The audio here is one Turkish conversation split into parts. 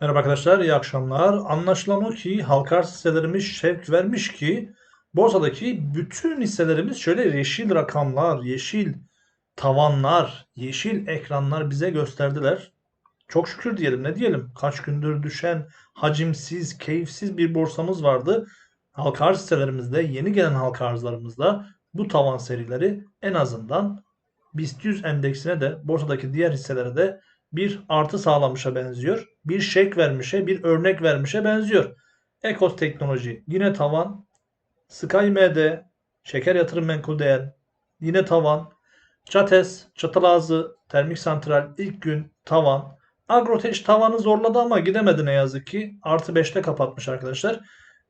Merhaba arkadaşlar, iyi akşamlar. Anlaşılan o ki halka arz hisselerimiz şevk vermiş ki borsadaki bütün hisselerimiz şöyle yeşil rakamlar, yeşil tavanlar, yeşil ekranlar bize gösterdiler. Çok şükür diyelim ne diyelim. Kaç gündür düşen hacimsiz, keyifsiz bir borsamız vardı. Halka arz hisselerimizde, yeni gelen halka arzlarımızda bu tavan serileri en azından BIST 100 endeksine de borsadaki diğer hisselere de bir artı sağlamışa benziyor. Bir şek vermişe, bir örnek vermişe benziyor. Ekos Teknoloji yine tavan. SkyMD, Şeker Yatırım Menkul Değer yine tavan. Çates, Çatalazı, Termik Santral ilk gün tavan. Agroteş tavanı zorladı ama gidemedi ne yazık ki. Artı 5'te kapatmış arkadaşlar.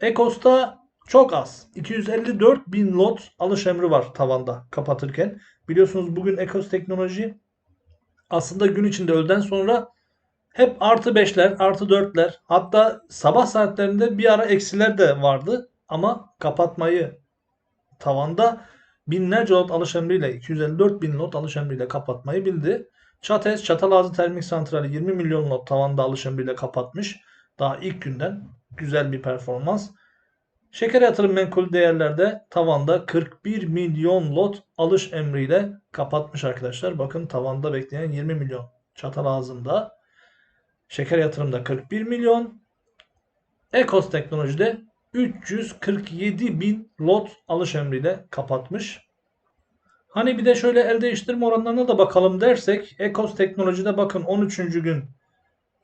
Ekos'ta çok az. 254 bin lot alış emri var tavanda kapatırken. Biliyorsunuz bugün Ekos Teknoloji aslında gün içinde öğleden sonra hep artı 5'ler, artı 4'ler hatta sabah saatlerinde bir ara eksiler de vardı ama kapatmayı tavanda binlerce lot alış emriyle 254 bin lot alış emriyle kapatmayı bildi. Çates, Çatalazı Termik Santrali 20 milyon lot tavanda alış emriyle kapatmış. Daha ilk günden güzel bir performans. Şeker yatırım menkul değerlerde tavanda 41 milyon lot alış emriyle kapatmış arkadaşlar. Bakın tavanda bekleyen 20 milyon çatal ağzında. Şeker yatırımda 41 milyon. Ekos teknolojide 347 bin lot alış emriyle kapatmış. Hani bir de şöyle el değiştirme oranlarına da bakalım dersek Ekos teknolojide bakın 13. gün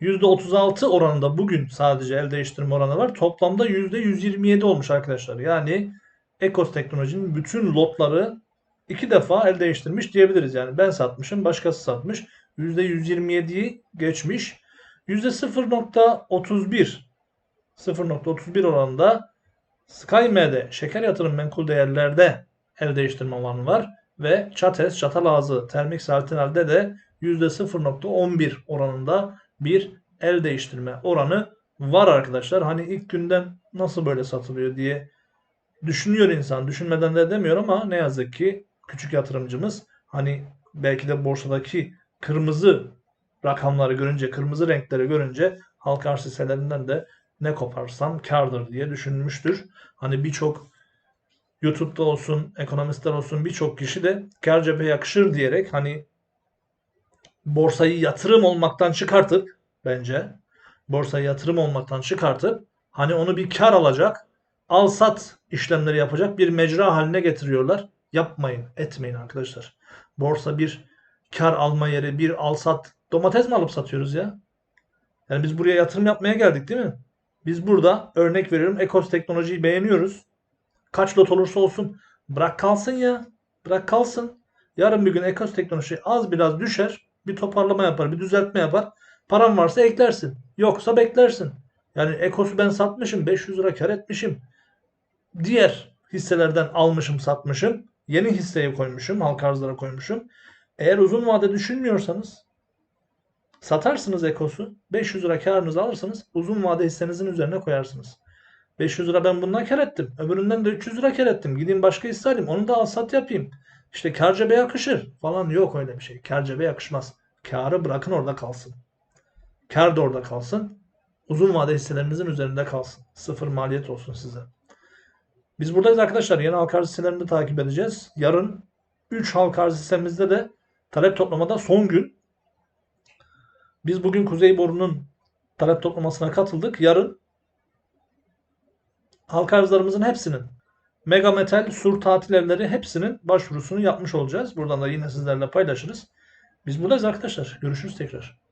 %36 oranında bugün sadece el değiştirme oranı var. Toplamda %127 olmuş arkadaşlar. Yani Ekos Teknoloji'nin bütün lotları iki defa el değiştirmiş diyebiliriz. Yani ben satmışım, başkası satmış. %127'yi geçmiş. %0.31 0.31 oranında SkyM'de şeker yatırım menkul değerlerde el değiştirme oranı var. Ve Çates, Çatalazı, Termik Saltinal'de de %0.11 oranında bir el değiştirme oranı var arkadaşlar. Hani ilk günden nasıl böyle satılıyor diye düşünüyor insan. Düşünmeden de demiyor ama ne yazık ki küçük yatırımcımız hani belki de borsadaki kırmızı rakamları görünce, kırmızı renkleri görünce halka arz hisselerinden de ne koparsam kardır diye düşünmüştür. Hani birçok YouTube'da olsun, ekonomistler olsun birçok kişi de kar cebe yakışır diyerek hani borsayı yatırım olmaktan çıkartıp bence borsaya yatırım olmaktan çıkartıp hani onu bir kar alacak al sat işlemleri yapacak bir mecra haline getiriyorlar. Yapmayın, etmeyin arkadaşlar. Borsa bir kar alma yeri, bir al sat. Domates mi alıp satıyoruz ya? Yani biz buraya yatırım yapmaya geldik değil mi? Biz burada örnek veriyorum Ekos teknolojiyi beğeniyoruz. Kaç lot olursa olsun bırak kalsın ya. Bırak kalsın. Yarın bir gün Ekos teknoloji az biraz düşer bir toparlama yapar, bir düzeltme yapar. Param varsa eklersin. Yoksa beklersin. Yani Ekos'u ben satmışım, 500 lira kar etmişim. Diğer hisselerden almışım, satmışım. Yeni hisseye koymuşum, halka arzlara koymuşum. Eğer uzun vade düşünmüyorsanız satarsınız Ekos'u. 500 lira karınızı alırsınız. Uzun vade hissenizin üzerine koyarsınız. 500 lira ben bundan kar ettim. Öbüründen de 300 lira kar ettim. Gideyim başka hisse alayım. Onu da al sat yapayım. İşte kar cebe yakışır falan yok öyle bir şey. Kar cebe yakışmaz. Karı bırakın orada kalsın. Kar da orada kalsın. Uzun vade hisselerinizin üzerinde kalsın. Sıfır maliyet olsun size. Biz buradayız arkadaşlar. Yeni halka arz hisselerini takip edeceğiz. Yarın 3 halka arz hissemizde de talep toplamada son gün. Biz bugün Kuzey Boru'nun talep toplamasına katıldık. Yarın halka arzlarımızın hepsinin Mega Metal, Sur tatil evleri hepsinin başvurusunu yapmış olacağız. Buradan da yine sizlerle paylaşırız. Biz buradayız arkadaşlar. Görüşürüz tekrar.